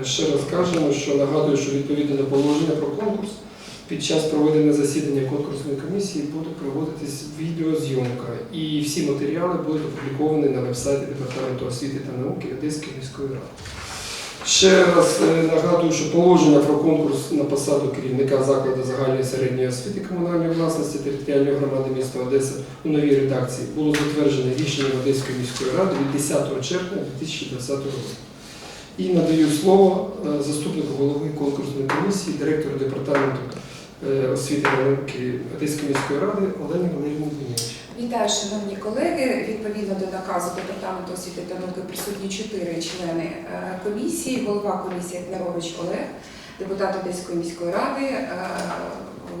Е, Ще раз кажемо, що нагадую, що відповідно до положення про конкурс під час проведення засідання конкурсної комісії буде проводитись відеозйомка. І всі матеріали будуть опубліковані на веб-сайті Департаменту освіти та науки Одеської міської ради. Ще раз е, нагадую, що положення про конкурс на посаду керівника закладу загальної середньої освіти комунальної власності територіальної громади міста Одеса у новій редакції було затверджене рішенням Одеської міської ради від 10 червня 2020 року. І надаю слово е, заступнику голови конкурсної комісії, директору департаменту е, освіти та науки Одеської міської ради Олені Валерійовні Дем'янович. Вітаю, шановні колеги. Відповідно до наказу Департаменту освіти та науки присутні чотири члени е, комісії. Голова комісії Клярович Олег, депутат Одеської міської ради,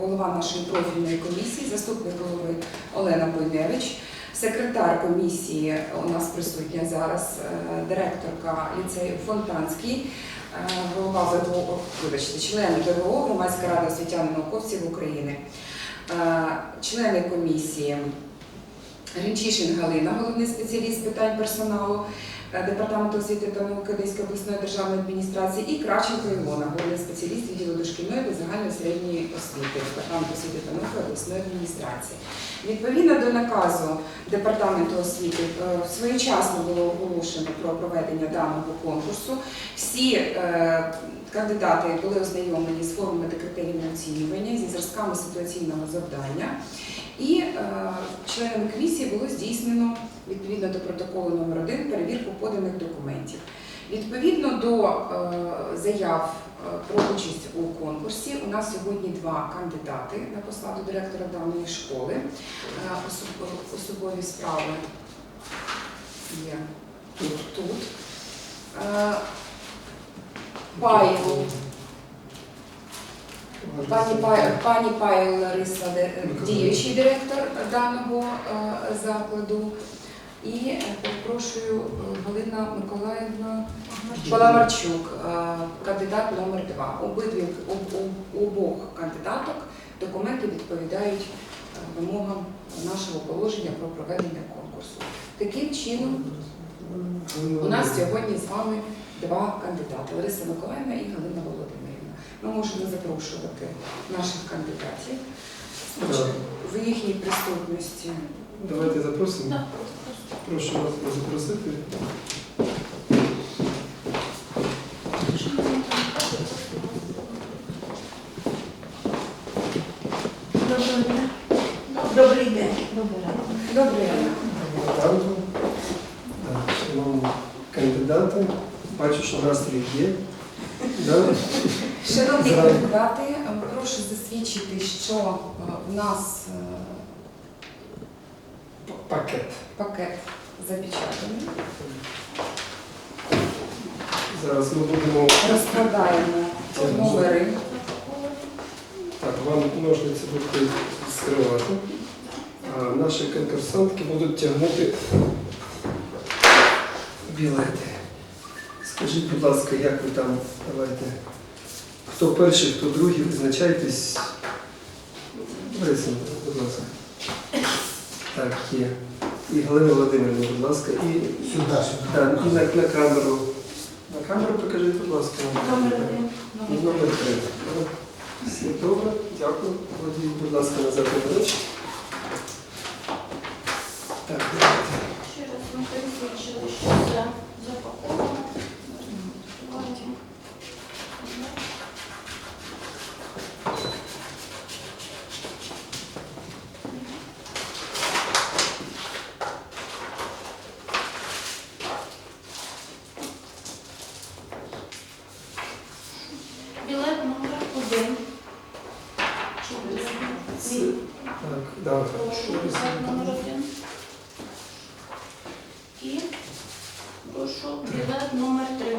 голова нашої профільної комісії, заступник голови Олена Бойневич, секретар комісії у нас присутня зараз, е, директорка ліцею Фонтанський. е, Голова ВГО, вибачте, член ВГО, громадська рада освітян науковців України, Е, члени комісії Гринчишин Галина, головний спеціаліст питань персоналу Департаменту освіти та науки Одеської обласної державної адміністрації і Кравченко Ілона, головний спеціаліст відділу дошкільної та загальної середньої освіти Департаменту освіти та науки обласної адміністрації. Відповідно до наказу Департаменту освіти е, своєчасно було оголошено про проведення даного конкурсу. Всі е, кандидати були ознайомлені з формами та критеріями оцінювання зі зразками ситуаційного завдання. І е, членами комісії було здійснено відповідно до протоколу номер 1 перевірку поданих документів. Відповідно до е, заяв е, про участь у конкурсі, у нас сьогодні два кандидати на посаду директора даної школи. Е, особ- Особові справи є тут. тут. Е, Паєв Пані Пай- пані Пайл Лариса, діючий директор даного е, закладу. І е, попрошу Галина Миколаївна Паламарчук, е, кандидат номер 2 Обидві об- об- обох кандидаток документи відповідають е, вимогам нашого положення про проведення конкурсу. Таким чином, у нас сьогодні з вами два кандидати Лариса Миколаївна і Галина Володимирівна. Ми можемо запрошувати наших кандидатів в їхній присутності. Давайте запросимо. Прошу вас запросити. Доброго дня. Добрий день. Добрий ранок. Що настрій є. Шановні кандидати, е, прошу засвідчити, що е, в нас е, Пакет. пакет запечатаний. Зараз ми будемо. Розкладаємо номери. Так, вам ножниці будуть скривати. А наші конкурсантки будуть тягнути білети. Скажіть, будь ласка, як ви там давайте? Хто перший, хто другий, визначайтесь. Лариса, будь ласка. Так, є. І Галина Володимирівна, будь ласка. І, Сюди, сюди. так, і на, на камеру. На камеру покажіть, будь ласка. Номер один. І Номер три. Все добре, дякую. Владіть, будь ласка, назад на речі. Так, давайте. Ще раз ми пересвідчили, що це запаковано. Давайте. Білет номер один. Чи білет? Це-. Так, давай. Прошу, номер один. І прошу білет номер три.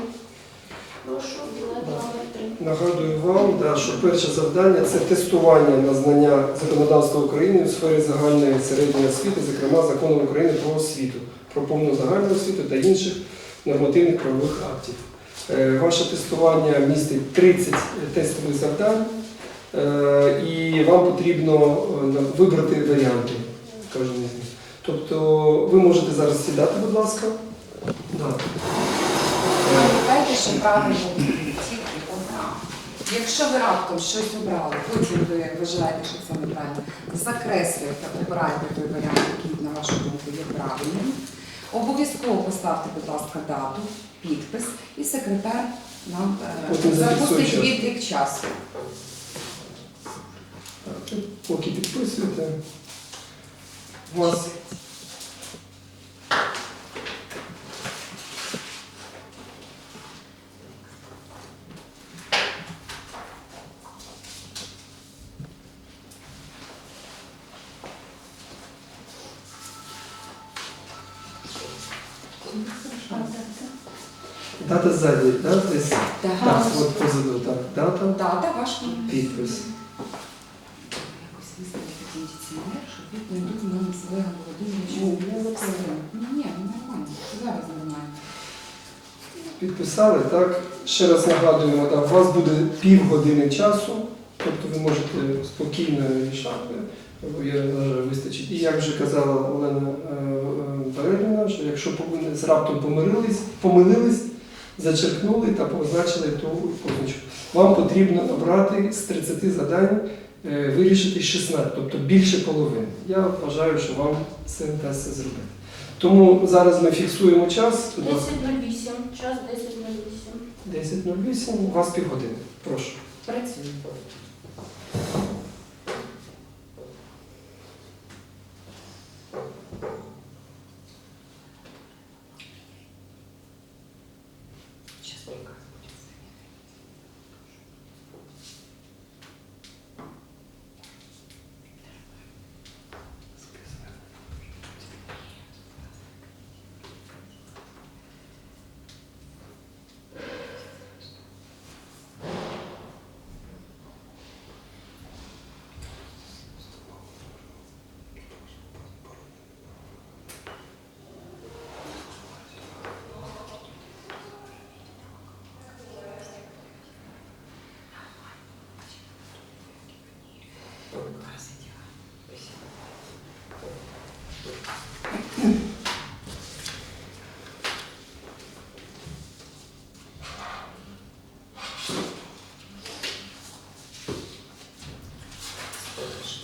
Прошу білет номер три. Нагадую вам, да, що перше завдання це тестування на знання законодавства України у сфері загальної середньої освіти, зокрема законом України про освіту, про повну загальну освіту та інших нормативних правових актів. Е, Ваше тестування містить 30 тестових завдань, і вам потрібно е, вибрати варіанти кожен із них. Тобто ви можете зараз сідати, будь ласка. Е, Пам'ятайте, що правильно Якщо ви раптом щось обрали, потім ви вважаєте, що це неправильно, закреслюєте, обирайте той варіант, який, на вашу думку, є правильним. Обов'язково поставте, будь ласка, дату, підпис, і секретар нам е, запустить відлік часу. Так, Поки підписуєте, у вас дата ззаді, да, десь? Так, Так, от позаду, так, дата, дата ваш підпис. Підписали, так. Ще раз нагадуємо, так, у вас буде півгодини часу, тобто ви можете спокійно рішати. Я вважаю, вистачить. І як вже казала Олена е, е, що якщо з раптом помирились, помилились, зачеркнули та позначили ту позначку. Вам потрібно обрати з 30 завдань, е, вирішити 16, тобто більше половини. Я вважаю, що вам це вдасться зробити. Тому зараз ми фіксуємо час. Будь ласка. 10.08. Час 10.08. 10.08, у вас півгодини. Прошу. Працюємо.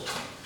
School.